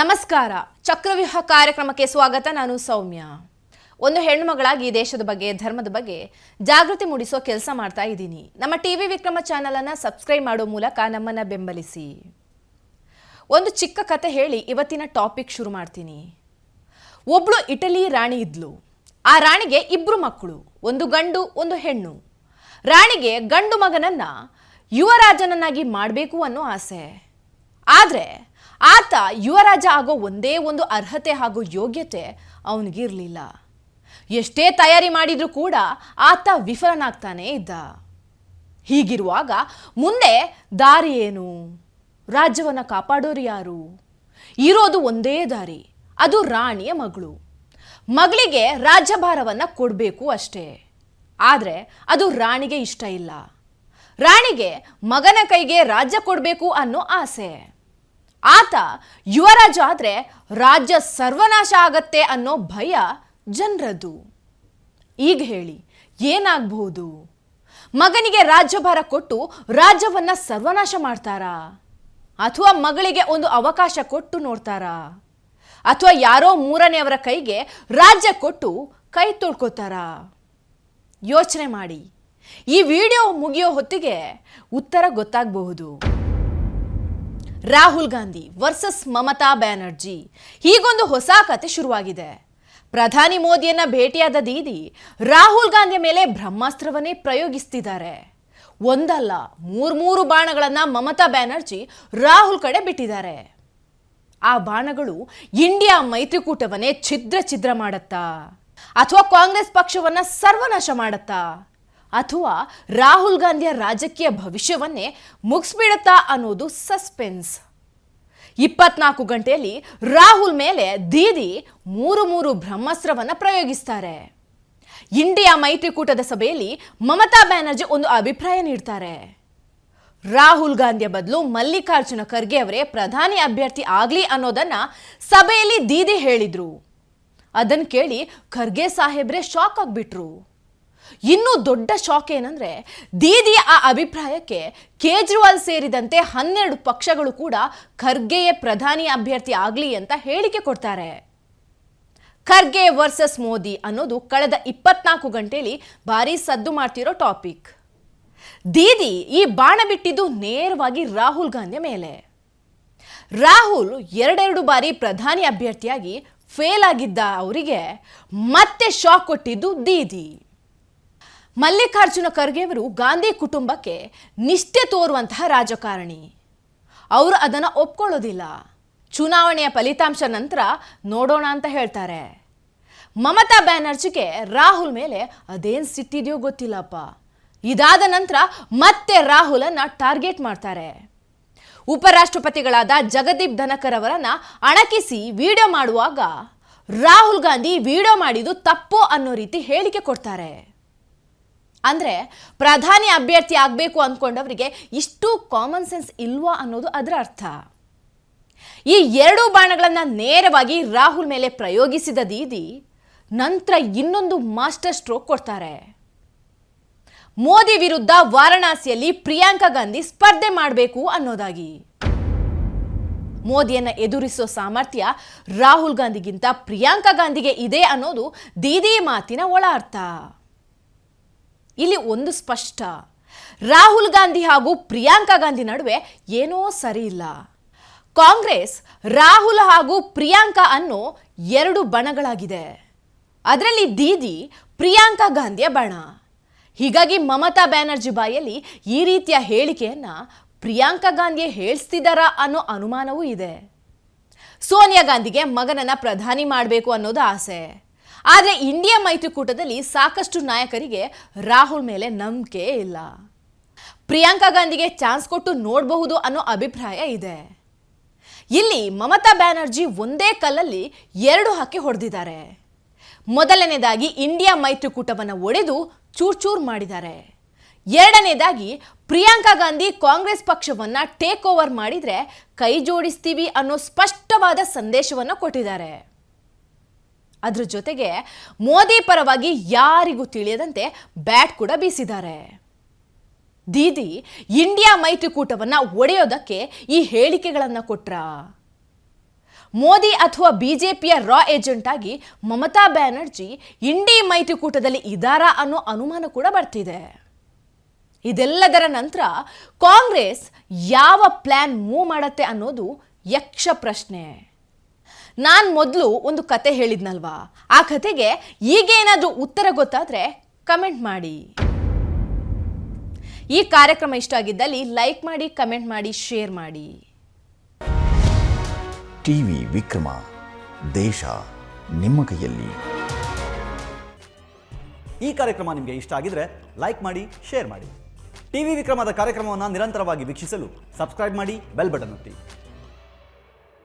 ನಮಸ್ಕಾರ. ಚಕ್ರವ್ಯೂಹ ಕಾರ್ಯಕ್ರಮಕ್ಕೆ ಸ್ವಾಗತ. ನಾನು ಸೌಮ್ಯ. ಒಂದು ಹೆಣ್ಮಗಳಾಗಿ ದೇಶದ ಬಗ್ಗೆ, ಧರ್ಮದ ಬಗ್ಗೆ ಜಾಗೃತಿ ಮೂಡಿಸೋ ಕೆಲಸ ಮಾಡ್ತಾ ಇದ್ದೀನಿ. ನಮ್ಮ ಟಿ ವಿ ವಿಕ್ರಮ ಚಾನಲನ್ನು ಸಬ್ಸ್ಕ್ರೈಬ್ ಮಾಡೋ ಮೂಲಕ ನಮ್ಮನ್ನು ಬೆಂಬಲಿಸಿ. ಒಂದು ಚಿಕ್ಕ ಕತೆ ಹೇಳಿ ಇವತ್ತಿನ ಟಾಪಿಕ್ ಶುರು ಮಾಡ್ತೀನಿ. ಒಬ್ಳು ಇಟಲಿ ರಾಣಿ ಇದ್ಲು. ಆ ರಾಣಿಗೆ ಇಬ್ಬರು ಮಕ್ಕಳು, ಒಂದು ಗಂಡು, ಒಂದು ಹೆಣ್ಣು. ರಾಣಿಗೆ ಗಂಡು ಮಗನನ್ನು ಯುವರಾಜನನ್ನಾಗಿ ಮಾಡಬೇಕು ಅನ್ನೋ ಆಸೆ. ಆದರೆ ಆತ ಯುವರಾಜ ಆಗೋ ಒಂದೇ ಒಂದು ಅರ್ಹತೆ ಹಾಗೂ ಯೋಗ್ಯತೆ ಅವನಿಗಿರಲಿಲ್ಲ. ಎಷ್ಟೇ ತಯಾರಿ ಮಾಡಿದರೂ ಕೂಡ ಆತ ವಿಫಲನಾಗ್ತಾನೇ ಇದ್ದ. ಹೀಗಿರುವಾಗ ಮುಂದೆ ದಾರಿ ಏನು? ರಾಜ್ಯವನ್ನು ಕಾಪಾಡೋರು ಯಾರು? ಇರೋದು ಒಂದೇ ದಾರಿ, ಅದು ರಾಣಿಯ ಮಗಳು. ಮಗಳಿಗೆ ರಾಜ್ಯಭಾರವನ್ನು ಕೊಡಬೇಕು ಅಷ್ಟೇ. ಆದರೆ ಅದು ರಾಣಿಗೆ ಇಷ್ಟ ಇಲ್ಲ. ರಾಣಿಗೆ ಮಗನ ಕೈಗೆ ರಾಜ್ಯ ಕೊಡಬೇಕು ಅನ್ನೋ ಆಸೆ. ಆತ ಯುವರಾಜ ಆದರೆ ರಾಜ್ಯ ಸರ್ವನಾಶ ಆಗತ್ತೆ ಅನ್ನೋ ಭಯ ಜನರದು ಈಗ ಹೇಳಿ, ಏನಾಗಬಹುದು? ಮಗನಿಗೆ ರಾಜ್ಯಭಾರ ಕೊಟ್ಟು ರಾಜ್ಯವನ್ನ ಸರ್ವನಾಶ ಮಾಡ್ತಾರಾ? ಅಥವಾ ಮಗಳಿಗೆ ಒಂದು ಅವಕಾಶ ಕೊಟ್ಟು ನೋಡ್ತಾರಾ? ಅಥವಾ ಯಾರೋ ಮೂರನೆಯವರ ಕೈಗೆ ರಾಜ್ಯ ಕೊಟ್ಟು ಕೈ ತೊಳ್ಕೊತಾರಾ? ಯೋಚನೆ ಮಾಡಿ. ಈ ವಿಡಿಯೋ ಮುಗಿಯೋ ಹೊತ್ತಿಗೆ ಉತ್ತರ ಗೊತ್ತಾಗಬಹುದು. ರಾಹುಲ್ ಗಾಂಧಿ ವರ್ಸಸ್ ಮಮತಾ ಬ್ಯಾನರ್ಜಿ. ಹೀಗೊಂದು ಹೊಸ ಕತೆ ಶುರುವಾಗಿದೆ. ಪ್ರಧಾನಿ ಮೋದಿಯನ್ನ ಭೇಟಿಯಾದ ದೀದಿ ರಾಹುಲ್ ಗಾಂಧಿಯ ಮೇಲೆ ಬ್ರಹ್ಮಾಸ್ತ್ರವನ್ನೇ ಪ್ರಯೋಗಿಸ್ತಿದ್ದಾರೆ. ಒಂದಲ್ಲ, ಮೂರ್ಮೂರು ಬಾಣಗಳನ್ನ ಮಮತಾ ಬ್ಯಾನರ್ಜಿ ರಾಹುಲ್ ಕಡೆ ಬಿಟ್ಟಿದ್ದಾರೆ. ಆ ಬಾಣಗಳು ಇಂಡಿಯಾ ಮೈತ್ರಿಕೂಟವನ್ನೇ ಛಿದ್ರ ಛಿದ್ರ ಮಾಡತ್ತಾ, ಅಥವಾ ಕಾಂಗ್ರೆಸ್ ಪಕ್ಷವನ್ನ ಸರ್ವನಾಶ ಮಾಡತ್ತಾ ಅಥವಾ ರಾಹುಲ್ ಗಾಂಧಿಯ ರಾಜಕೀಯ ಭವಿಷ್ಯವನ್ನೇ ಮುಗಿಸ್ಬಿಡುತ್ತಾ ಅನ್ನೋದು ಸಸ್ಪೆನ್ಸ್. ಇಪ್ಪತ್ನಾಲ್ಕು ಗಂಟೆಯಲ್ಲಿ ರಾಹುಲ್ ಮೇಲೆ ದೀದಿ ಮೂರು ಮೂರು ಬ್ರಹ್ಮಾಸ್ತ್ರವನ್ನು ಪ್ರಯೋಗಿಸ್ತಾರೆ. ಇಂಡಿಯಾ ಮೈತ್ರಿಕೂಟದ ಸಭೆಯಲ್ಲಿ ಮಮತಾ ಬ್ಯಾನರ್ಜಿ ಒಂದು ಅಭಿಪ್ರಾಯ ನೀಡ್ತಾರೆ. ರಾಹುಲ್ ಗಾಂಧಿಯ ಬದಲು ಮಲ್ಲಿಕಾರ್ಜುನ ಖರ್ಗೆ ಅವರೇ ಪ್ರಧಾನಿ ಅಭ್ಯರ್ಥಿ ಆಗಲಿ ಅನ್ನೋದನ್ನ ಸಭೆಯಲ್ಲಿ ದೀದಿ ಹೇಳಿದ್ರು. ಅದನ್ನು ಕೇಳಿ ಖರ್ಗೆ ಸಾಹೇಬ್ರೆ ಶಾಕ್ ಆಗ್ಬಿಟ್ರು. ಇನ್ನೂ ದೊಡ್ಡ ಶಾಕ್ ಏನಂದ್ರೆ, ದೀದಿಯ ಆ ಅಭಿಪ್ರಾಯಕ್ಕೆ ಕೇಜ್ರಿವಾಲ್ ಸೇರಿದಂತೆ ಹನ್ನೆರಡು ಪಕ್ಷಗಳು ಕೂಡ ಖರ್ಗೆಯೇ ಪ್ರಧಾನಿ ಅಭ್ಯರ್ಥಿ ಆಗಲಿ ಅಂತ ಹೇಳಿಕೆ ಕೊಡ್ತಾರೆ. ಖರ್ಗೆ ವರ್ಸಸ್ ಮೋದಿ ಅನ್ನೋದು ಕಳೆದ ಇಪ್ಪತ್ನಾಲ್ಕು ಗಂಟೆಯಲ್ಲಿ ಭಾರಿ ಸದ್ದು ಮಾಡ್ತಿರೋ ಟಾಪಿಕ್. ದೀದಿ ಈ ಬಾಣ ಬಿಟ್ಟಿದ್ದು ನೇರವಾಗಿ ರಾಹುಲ್ ಗಾಂಧಿಯ ಮೇಲೆ. ರಾಹುಲ್ ಎರಡೆರಡು ಬಾರಿ ಪ್ರಧಾನಿ ಅಭ್ಯರ್ಥಿಯಾಗಿ ಫೇಲ್ ಆಗಿದ್ದ ಅವರಿಗೆ ಮತ್ತೆ ಶಾಕ್ ಕೊಟ್ಟಿದ್ದು ದೀದಿ. ಮಲ್ಲಿಕಾರ್ಜುನ ಖರ್ಗೆಯವರು ಗಾಂಧಿ ಕುಟುಂಬಕ್ಕೆ ನಿಷ್ಠೆ ತೋರುವಂತಹ ರಾಜಕಾರಣಿ. ಅವರು ಅದನ್ನು ಒಪ್ಕೊಳ್ಳೋದಿಲ್ಲ. ಚುನಾವಣೆಯ ಫಲಿತಾಂಶ ನಂತರ ನೋಡೋಣ ಅಂತ ಹೇಳ್ತಾರೆ. ಮಮತಾ ಬ್ಯಾನರ್ಜಿಗೆ ರಾಹುಲ್ ಮೇಲೆ ಅದೇನು ಸಿಟ್ಟಿದೆಯೋ ಗೊತ್ತಿಲ್ಲಪ್ಪ. ಇದಾದ ನಂತರ ಮತ್ತೆ ರಾಹುಲನ್ನು ಟಾರ್ಗೆಟ್ ಮಾಡ್ತಾರೆ. ಉಪರಾಷ್ಟ್ರಪತಿಗಳಾದ ಜಗದೀಪ್ ಧನಕರ್ ಅವರನ್ನು ಅಣಕಿಸಿ ವಿಡಿಯೋ ಮಾಡುವಾಗ ರಾಹುಲ್ ಗಾಂಧಿ ವಿಡಿಯೋ ಮಾಡಿದ್ದು ತಪ್ಪು ಅನ್ನೋ ರೀತಿ ಹೇಳಿಕೆ ಕೊಡ್ತಾರೆ. ಅಂದ್ರೆ ಪ್ರಧಾನಿ ಅಭ್ಯರ್ಥಿ ಆಗಬೇಕು ಅಂದ್ಕೊಂಡವರಿಗೆ ಇಷ್ಟು ಕಾಮನ್ ಸೆನ್ಸ್ ಇಲ್ವಾ ಅನ್ನೋದು ಅದರ ಅರ್ಥ. ಈ ಎರಡು ಬಾಣಗಳನ್ನು ನೇರವಾಗಿ ರಾಹುಲ್ ಮೇಲೆ ಪ್ರಯೋಗಿಸಿದ ದೀದಿ ನಂತರ ಇನ್ನೊಂದು ಮಾಸ್ಟರ್ ಸ್ಟ್ರೋಕ್ ಕೊಡ್ತಾರೆ. ಮೋದಿ ವಿರುದ್ಧ ವಾರಣಾಸಿಯಲ್ಲಿ ಪ್ರಿಯಾಂಕಾ ಗಾಂಧಿ ಸ್ಪರ್ಧೆ ಮಾಡಬೇಕು ಅನ್ನೋದಾಗಿ. ಮೋದಿಯನ್ನು ಎದುರಿಸೋ ಸಾಮರ್ಥ್ಯ ರಾಹುಲ್ ಗಾಂಧಿಗಿಂತ ಪ್ರಿಯಾಂಕಾ ಗಾಂಧಿಗೆ ಇದೆ ಅನ್ನೋದು ದೀದಿ ಮಾತಿನ ಒಳ ಅರ್ಥ. ಇಲ್ಲಿ ಒಂದು ಸ್ಪಷ್ಟ. ರಾಹುಲ್ ಗಾಂಧಿ ಹಾಗೂ ಪ್ರಿಯಾಂಕಾ ಗಾಂಧಿ ನಡುವೆ ಏನೋ ಸರಿ ಇಲ್ಲ. ಕಾಂಗ್ರೆಸ್ ರಾಹುಲ್ ಹಾಗೂ ಪ್ರಿಯಾಂಕಾ ಅನ್ನೋ ಎರಡು ಬಣಗಳಾಗಿದೆ. ಅದರಲ್ಲಿ ದೀದಿ ಪ್ರಿಯಾಂಕಾ ಗಾಂಧಿಯ ಬಣ. ಹೀಗಾಗಿ ಮಮತಾ ಬ್ಯಾನರ್ಜಿ ಬಾಯಲ್ಲಿ ಈ ರೀತಿಯ ಹೇಳಿಕೆಯನ್ನು ಪ್ರಿಯಾಂಕಾ ಗಾಂಧಿಯೇ ಹೇಳಿಸ್ತಿದ್ದಾರಾ ಅನ್ನೋ ಅನುಮಾನವೂ ಇದೆ. ಸೋನಿಯಾ ಗಾಂಧಿಗೆ ಮಗನನ್ನ ಪ್ರಧಾನಿ ಮಾಡಬೇಕು ಅನ್ನೋದು ಆಸೆ. ಆದರೆ ಇಂಡಿಯಾ ಮೈತ್ರಿಕೂಟದಲ್ಲಿ ಸಾಕಷ್ಟು ನಾಯಕರಿಗೆ ರಾಹುಲ್ ಮೇಲೆ ನಂಬಿಕೆ ಇಲ್ಲ. ಪ್ರಿಯಾಂಕಾ ಗಾಂಧಿಗೆ ಚಾನ್ಸ್ ಕೊಟ್ಟು ನೋಡಬಹುದು ಅನ್ನೋ ಅಭಿಪ್ರಾಯ ಇದೆ. ಇಲ್ಲಿ ಮಮತಾ ಬ್ಯಾನರ್ಜಿ ಒಂದೇ ಕಲ್ಲಲ್ಲಿ ಎರಡು ಹಕ್ಕಿ ಹೊಡೆದಿದ್ದಾರೆ. ಮೊದಲನೇದಾಗಿ ಇಂಡಿಯಾ ಮೈತ್ರಿಕೂಟವನ್ನು ಒಡೆದು ಚೂರ್ ಚೂರ್ ಮಾಡಿದ್ದಾರೆ. ಎರಡನೇದಾಗಿ ಪ್ರಿಯಾಂಕಾ ಗಾಂಧಿ ಕಾಂಗ್ರೆಸ್ ಪಕ್ಷವನ್ನ ಟೇಕ್ ಓವರ್ ಮಾಡಿದರೆ ಕೈ ಜೋಡಿಸ್ತೀವಿ ಅನ್ನೋ ಸ್ಪಷ್ಟವಾದ ಸಂದೇಶವನ್ನು ಕೊಟ್ಟಿದ್ದಾರೆ. ಅದ್ರ ಜೊತೆಗೆ ಮೋದಿ ಪರವಾಗಿ ಯಾರಿಗೂ ತಿಳಿಯದಂತೆ ಬ್ಯಾಟ್ ಕೂಡ ಬೀಸಿದ್ದಾರೆ. ದೀದಿ, ಇಂಡಿಯಾ ಮೈತ್ರಿಕೂಟವನ್ನು ಒಡೆಯೋದಕ್ಕೆ ಈ ಹೇಳಿಕೆಗಳನ್ನು ಕೊಟ್ರ? ಮೋದಿ ಅಥವಾ ಬಿಜೆಪಿಯ ರಾ ಏಜೆಂಟ್ ಆಗಿ ಮಮತಾ ಬ್ಯಾನರ್ಜಿ ಇಂಡಿ ಮೈತ್ರಿಕೂಟದಲ್ಲಿ ಇದಾರಾ ಅನ್ನೋ ಅನುಮಾನ ಕೂಡ ಬರ್ತಿದೆ. ಇದೆಲ್ಲದರ ನಂತರ ಕಾಂಗ್ರೆಸ್ ಯಾವ ಪ್ಲ್ಯಾನ್ ಮೂವ್ ಮಾಡತ್ತೆ ಅನ್ನೋದು ಯಕ್ಷ ಪ್ರಶ್ನೆ. ನಾನು ಮೊದಲು ಒಂದು ಕತೆ ಹೇಳಿದ್ನಲ್ವಾ? ಆ ಕತೆಗೆ ಈಗೇನಾದರೂ ಉತ್ತರ ಗೊತ್ತಾದರೆ ಕಮೆಂಟ್ ಮಾಡಿ. ಈ ಕಾರ್ಯಕ್ರಮ ಇಷ್ಟ ಆಗಿದ್ದಲ್ಲಿ ಲೈಕ್ ಮಾಡಿ ಕಮೆಂಟ್ ಮಾಡಿ ಶೇರ್ ಮಾಡಿ. ಟಿವಿ ವಿಕ್ರಮ ದೇಶ ನಿಮ್ಮ ಕೈಯಲ್ಲಿ. ಈ ಕಾರ್ಯಕ್ರಮ ನಿಮಗೆ ಇಷ್ಟ ಆಗಿದ್ರೆ ಲೈಕ್ ಮಾಡಿ ಶೇರ್ ಮಾಡಿ. ಟಿವಿ ವಿಕ್ರಮದ ಕಾರ್ಯಕ್ರಮವನ್ನು ನಿರಂತರವಾಗಿ ವೀಕ್ಷಿಸಲು ಸಬ್ಸ್ಕ್ರೈಬ್ ಮಾಡಿ ಬೆಲ್ ಬಟನ್ ಒತ್ತಿ.